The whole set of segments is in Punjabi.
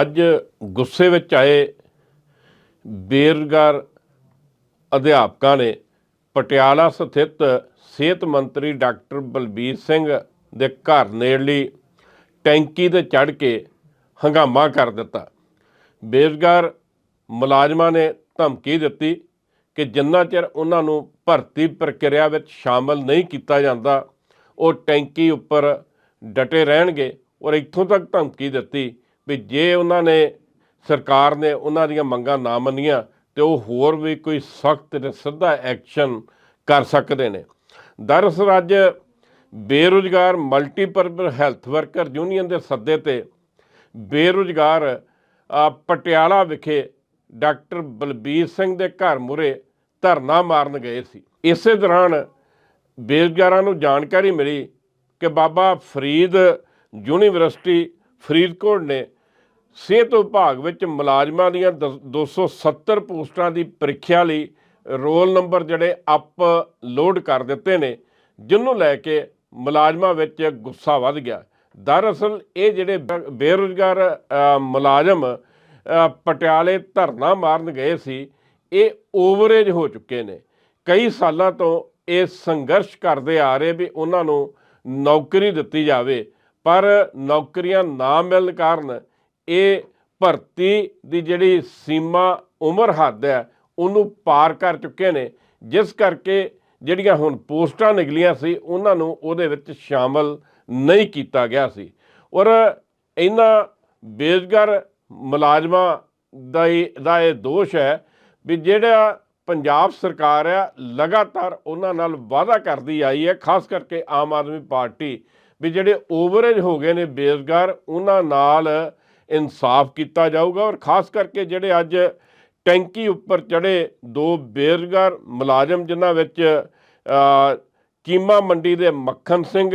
ਅੱਜ ਗੁੱਸੇ ਵਿੱਚ ਆਏ ਬੇਰੁਜ਼ਗਾਰ ਅਧਿਆਪਕਾਂ ਨੇ ਪਟਿਆਲਾ ਸਥਿਤ ਸਿਹਤ ਮੰਤਰੀ ਡਾਕਟਰ ਬਲਬੀਰ ਸਿੰਘ ਦੇ ਘਰ ਨੇੜਲੀ ਟੈਂਕੀ ਤੇ ਚੜ੍ਹ ਕੇ ਹੰਗਾਮਾ ਕਰ ਦਿੱਤਾ। ਬੇਰੁਜ਼ਗਾਰ ਮੁਲਾਜ਼ਮਾਂ ਨੇ ਧਮਕੀ ਦਿੱਤੀ ਕਿ ਜਿੰਨਾ ਚਿਰ ਉਹਨਾਂ ਨੂੰ ਭਰਤੀ ਪ੍ਰਕਿਰਿਆ ਵਿੱਚ ਸ਼ਾਮਲ ਨਹੀਂ ਕੀਤਾ ਜਾਂਦਾ, ਉਹ ਟੈਂਕੀ ਉੱਪਰ ਡਟੇ ਰਹਿਣਗੇ ਔਰ ਇੱਥੋਂ ਤੱਕ ਧਮਕੀ ਦਿੱਤੀ ਵੀ ਜੇ ਉਹਨਾਂ ਨੇ ਸਰਕਾਰ ਨੇ ਉਹਨਾਂ ਦੀਆਂ ਮੰਗਾਂ ਨਾ ਮੰਨੀਆਂ ਤੇ ਉਹ ਹੋਰ ਵੀ ਕੋਈ ਸਖਤ ਤੇ ਸਿੱਧਾ ਐਕਸ਼ਨ ਕਰ ਸਕਦੇ ਨੇ। ਦਰਅਸਲ ਅੱਜ ਬੇਰੁਜ਼ਗਾਰ ਮਲਟੀਪਰਪਸ ਹੈਲਥ ਵਰਕਰ ਯੂਨੀਅਨ ਦੇ ਸੱਦੇ ਤੇ ਬੇਰੁਜ਼ਗਾਰ ਪਟਿਆਲਾ ਵਿਖੇ ਡਾਕਟਰ ਬਲਬੀਰ ਸਿੰਘ ਦੇ ਘਰ ਮੁਰੇ ਧਰਨਾ ਮਾਰਨ ਗਏ ਸੀ। ਇਸੇ ਦੌਰਾਨ ਬੇਰੁਜ਼ਗਾਰਾਂ ਨੂੰ ਜਾਣਕਾਰੀ ਮਿਲੀ ਕਿ ਬਾਬਾ ਫਰੀਦ ਯੂਨੀਵਰਸਿਟੀ ਫਰੀਦਕੋਟ ਨੇ ਸਿਹਤ ਵਿਭਾਗ ਵਿੱਚ ਮੁਲਾਜ਼ਮਾਂ ਦੀਆਂ ਦ- 270 ਪੋਸਟਾਂ ਦੀ ਪ੍ਰੀਖਿਆ ਲਈ ਰੋਲ ਨੰਬਰ ਜਿਹੜੇ ਅਪਲੋਡ ਕਰ ਦਿੱਤੇ ਨੇ ਜਿਹਨੂੰ ਲੈ ਕੇ ਮੁਲਾਜ਼ਮਾਂ ਵਿੱਚ ਗੁੱਸਾ ਵੱਧ ਗਿਆ। ਦਰਅਸਲ ਇਹ ਜਿਹੜੇ ਬੇ- ਬੇਰੁਜ਼ਗਾਰ ਮੁਲਾਜ਼ਮ ਪਟਿਆਲੇ ਧਰਨਾ ਮਾਰਨ ਗਏ ਸੀ, ਇਹ ਓਵਰੇਜ ਹੋ ਚੁੱਕੇ ਨੇ। ਕਈ ਸਾਲਾਂ ਤੋਂ ਇਹ ਸੰਘਰਸ਼ ਕਰਦੇ ਆ ਰਹੇ ਵੀ ਉਹਨਾਂ ਨੂੰ ਨੌਕਰੀ ਦਿੱਤੀ ਜਾਵੇ, ਪਰ ਨੌਕਰੀਆਂ ਨਾ ਮਿਲਣ ਕਾਰਨ ਇਹ ਭਰਤੀ ਦੀ ਜਿਹੜੀ ਸੀਮਾ ਉਮਰ ਹੱਦ ਹੈ, ਉਹਨੂੰ ਪਾਰ ਕਰ ਚੁੱਕੇ ਨੇ। ਜਿਸ ਕਰਕੇ ਜਿਹੜੀਆਂ ਹੁਣ ਪੋਸਟਾਂ ਨਿਕਲੀਆਂ ਸੀ, ਉਹਨਾਂ ਨੂੰ ਉਹਦੇ ਵਿੱਚ ਸ਼ਾਮਲ ਨਹੀਂ ਕੀਤਾ ਗਿਆ ਸੀ। ਔਰ ਇਹਨਾਂ ਬੇਰੁਜ਼ਗਾਰ ਮੁਲਾਜ਼ਮਾਂ ਦਾ ਦਾ ਇਹ ਦੋਸ਼ ਹੈ ਵੀ ਜਿਹੜਾ ਪੰਜਾਬ ਸਰਕਾਰ ਆ, ਲਗਾਤਾਰ ਉਹਨਾਂ ਨਾਲ ਵਾਅਦਾ ਕਰਦੀ ਆਈ ਹੈ, ਖਾਸ ਕਰਕੇ ਆਮ ਆਦਮੀ ਪਾਰਟੀ, ਵੀ ਜਿਹੜੇ ਓਵਰੇਜ ਹੋ ਗਏ ਨੇ ਬੇਰੁਜ਼ਗਾਰ ਉਹਨਾਂ ਨਾਲ ਇਨਸਾਫ ਕੀਤਾ ਜਾਊਗਾ ਔਰ ਖਾਸ ਕਰਕੇ ਜਿਹੜੇ ਅੱਜ ਟੈਂਕੀ ਉੱਪਰ ਚੜੇ ਦੋ ਬੇਰੁਜ਼ਗਾਰ ਮੁਲਾਜ਼ਮ ਜਿਨ੍ਹਾਂ ਵਿੱਚ ਕੀਮਾ ਮੰਡੀ ਦੇ ਮੱਖਣ ਸਿੰਘ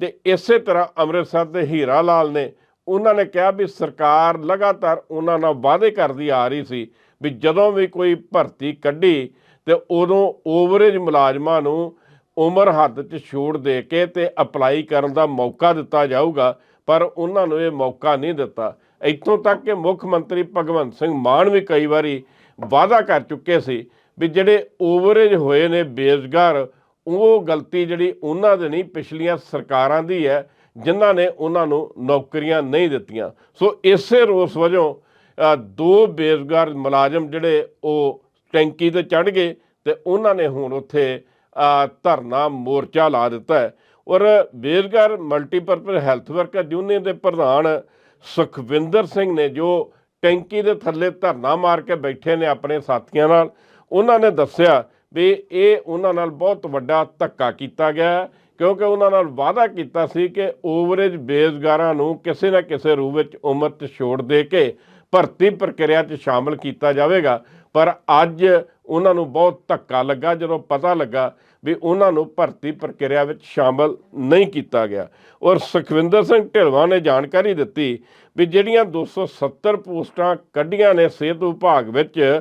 ਤੇ ਇਸੇ ਤਰ੍ਹਾਂ ਅੰਮ੍ਰਿਤਸਰ ਦੇ ਹੀਰਾ ਲਾਲ ਨੇ, ਉਹਨਾਂ ਨੇ ਕਿਹਾ ਵੀ ਸਰਕਾਰ ਲਗਾਤਾਰ ਉਹਨਾਂ ਨਾਲ ਵਾਅਦੇ ਕਰਦੀ ਆ ਰਹੀ ਸੀ ਵੀ ਜਦੋਂ ਵੀ ਕੋਈ ਭਰਤੀ ਕੱਢੀ ਤੇ ਉਦੋਂ ਓਵਰੇਜ ਮੁਲਾਜ਼ਮਾਂ ਨੂੰ ਉਮਰ ਹੱਦ 'ਚ ਛੋੜ ਦੇ ਕੇ ਤੇ ਅਪਲਾਈ ਕਰਨ ਦਾ ਮੌਕਾ ਦਿੱਤਾ ਜਾਊਗਾ, ਪਰ ਉਹਨਾਂ ਨੂੰ ਇਹ ਮੌਕਾ ਨਹੀਂ ਦਿੱਤਾ। ਇੱਥੋਂ ਤੱਕ ਕਿ ਮੁੱਖ ਮੰਤਰੀ ਭਗਵੰਤ ਸਿੰਘ ਮਾਨ ਵੀ ਕਈ ਵਾਰੀ ਵਾਅਦਾ ਕਰ ਚੁੱਕੇ ਸੀ ਵੀ ਜਿਹੜੇ ਓਵਰੇਜ ਹੋਏ ਨੇ ਬੇਰੁਜ਼ਗਾਰ, ਉਹ ਗਲਤੀ ਜਿਹੜੀ ਉਹਨਾਂ ਦੇ ਨਹੀਂ, ਪਿਛਲੀਆਂ ਸਰਕਾਰਾਂ ਦੀ ਹੈ, ਜਿਨ੍ਹਾਂ ਨੇ ਉਹਨਾਂ ਨੂੰ ਨੌਕਰੀਆਂ ਨਹੀਂ ਦਿੱਤੀਆਂ। ਸੋ ਇਸੇ ਰੋਸ ਵਜੋਂ ਦੋ ਬੇਰੁਜ਼ਗਾਰ ਮੁਲਾਜ਼ਮ ਜਿਹੜੇ ਉਹ ਟੈਂਕੀ ਤੇ ਚੜ ਗਏ ਤੇ ਉਹਨਾਂ ਨੇ ਹੁਣ ਉੱਥੇ ਧਰਨਾ ਮੋਰਚਾ ਲਾ ਦਿੱਤਾ ਹੈ। ਔਰ ਬੇਰੁਜ਼ਗਾਰ ਮਲਟੀਪਰਪਸ ਹੈਲਥ ਵਰਕਰ ਯੂਨੀਅਨ ਦੇ ਪ੍ਰਧਾਨ ਸੁਖਵਿੰਦਰ ਸਿੰਘ ਨੇ ਜੋ ਟੈਂਕੀ ਦੇ ਥੱਲੇ ਧਰਨਾ ਮਾਰ ਕੇ ਬੈਠੇ ਨੇ ਆਪਣੇ ਸਾਥੀਆਂ ਨਾਲ, ਉਹਨਾਂ ਨੇ ਦੱਸਿਆ ਵੀ ਇਹ ਉਹਨਾਂ ਨਾਲ ਬਹੁਤ ਵੱਡਾ ਧੱਕਾ ਕੀਤਾ ਗਿਆ ਹੈ, ਕਿਉਂਕਿ ਉਹਨਾਂ ਨਾਲ ਵਾਅਦਾ ਕੀਤਾ ਸੀ ਕਿ ਓਵਰੇਜ ਬੇਰੁਜ਼ਗਾਰਾਂ ਨੂੰ ਕਿਸੇ ਨਾ ਕਿਸੇ ਰੂਪ ਵਿੱਚ ਉਮਰ 'ਚ ਛੋੜ ਦੇ ਕੇ ਭਰਤੀ ਪ੍ਰਕਿਰਿਆ 'ਚ ਸ਼ਾਮਲ ਕੀਤਾ ਜਾਵੇਗਾ। ਪਰ ਅੱਜ ਉਹਨਾਂ ਨੂੰ ਬਹੁਤ ਧੱਕਾ ਲੱਗਾ। ਜਦੋਂ ਪਤਾ ਲੱਗਾ ਵੀ ਉਹਨਾਂ ਨੂੰ ਭਰਤੀ ਪ੍ਰਕਿਰਿਆ ਵਿੱਚ ਸ਼ਾਮਲ ਨਹੀਂ ਕੀਤਾ ਗਿਆ ਔਰ ਸੁਖਵਿੰਦਰ ਸਿੰਘ ਢਿਲਵਾਂ ਨੇ ਜਾਣਕਾਰੀ ਦਿੱਤੀ ਵੀ ਜਿਹੜੀਆਂ 270 ਪੋਸਟਾਂ ਕੱਢੀਆਂ ਨੇ ਸਿਹਤ ਵਿਭਾਗ ਵਿੱਚ,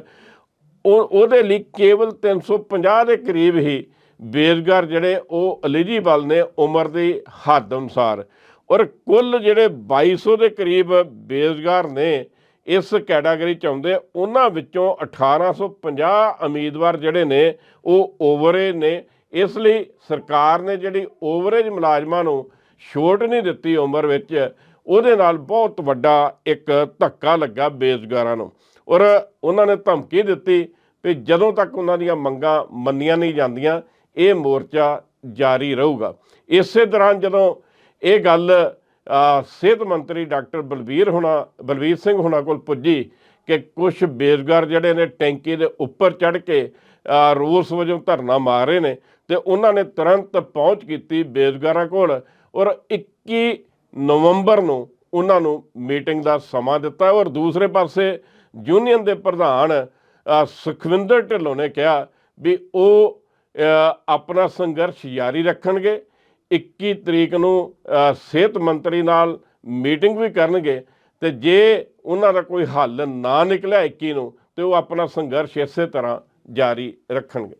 ਉਹ, ਉਹਦੇ ਲਈ ਕੇਵਲ 350 ਦੇ ਕਰੀਬ ਹੀ ਬੇਰੁਜ਼ਗਾਰ ਜਿਹੜੇ ਉਹ ਐਲੀਜੀਬਲ ਨੇ ਉਮਰ ਦੀ ਹੱਦ ਅਨੁਸਾਰ। ਔਰ ਕੁੱਲ ਜਿਹੜੇ 2200 ਦੇ ਕਰੀਬ ਬੇਰੁਜ਼ਗਾਰ ਨੇ ਇਸ ਕੈਟਾਗਰੀ ਚ ਆਉਂਦੇ ਉਹਨਾਂ ਵਿੱਚੋਂ 1850 ਉਮੀਦਵਾਰ ਜਿਹੜੇ ਨੇ, ਉਹ ਓਵਰੇਜ ਨੇ। ਇਸ ਲਈ ਸਰਕਾਰ ਨੇ ਜਿਹੜੀ ਓਵਰੇਜ ਮੁਲਾਜ਼ਮਾਂ ਨੂੰ ਛੋਟ ਨਹੀਂ ਦਿੱਤੀ ਉਮਰ ਵਿੱਚ, ਉਹਦੇ ਨਾਲ ਬਹੁਤ ਵੱਡਾ ਇੱਕ ਧੱਕਾ ਲੱਗਾ ਬੇਰੁਜ਼ਗਾਰਾਂ ਨੂੰ। ਔਰ ਉਹਨਾਂ ਨੇ ਧਮਕੀ ਦਿੱਤੀ ਵੀ ਜਦੋਂ ਤੱਕ ਉਹਨਾਂ ਦੀਆਂ ਮੰਗਾਂ ਮੰਨੀਆਂ ਨਹੀਂ ਜਾਂਦੀਆਂ, ਇਹ ਮੋਰਚਾ ਜਾਰੀ ਰਹੂਗਾ। ਇਸੇ ਦੌਰਾਨ ਜਦੋਂ ਇਹ ਗੱਲ ਸਿਹਤ ਮੰਤਰੀ ਡਾਕਟਰ ਬਲਬੀਰ ਹੁਣਾ, ਬਲਬੀਰ ਸਿੰਘ ਹੁਣਾ ਕੋਲ ਪੁੱਜੀ ਕਿ ਕੁਝ ਬੇਰੁਜ਼ਗਾਰ ਜਿਹੜੇ ਨੇ ਟੈਂਕੀ ਦੇ ਉੱਪਰ ਚੜ੍ਹ ਕੇ ਰੋਸ ਵਜੋਂ ਧਰਨਾ ਮਾਰ ਰਹੇ ਨੇ ਤੇ ਉਹਨਾਂ ਨੇ ਤੁਰੰਤ ਪਹੁੰਚ ਕੀਤੀ ਬੇਰੁਜ਼ਗਾਰਾਂ ਕੋਲ ਔਰ 21 ਨਵੰਬਰ ਨੂੰ ਉਹਨਾਂ ਨੂੰ ਮੀਟਿੰਗ ਦਾ ਸਮਾਂ ਦਿੱਤਾ ਔਰ ਦੂਸਰੇ ਪਾਸੇ ਯੂਨੀਅਨ ਦੇ ਪ੍ਰਧਾਨ ਸੁਖਵਿੰਦਰ ਢਿੱਲੋਂ ਨੇ ਕਿਹਾ ਵੀ ਉਹ ਆਪਣਾ ਸੰਘਰਸ਼ ਜਾਰੀ ਰੱਖਣਗੇ 21 ਤਰੀਕ ਨੂੰ ਸਿਹਤ ਮੰਤਰੀ ਨਾਲ ਮੀਟਿੰਗ ਵੀ ਕਰਨਗੇ ਤੇ ਜੇ ਉਹਨਾਂ ਦਾ ਕੋਈ ਹੱਲ ਨਾ ਨਿਕਲਿਆ 21 ਨੂੰ, ਤੇ ਉਹ ਆਪਣਾ ਸੰਘਰਸ਼ ਇਸੇ ਤਰ੍ਹਾਂ ਜਾਰੀ ਰੱਖਣਗੇ।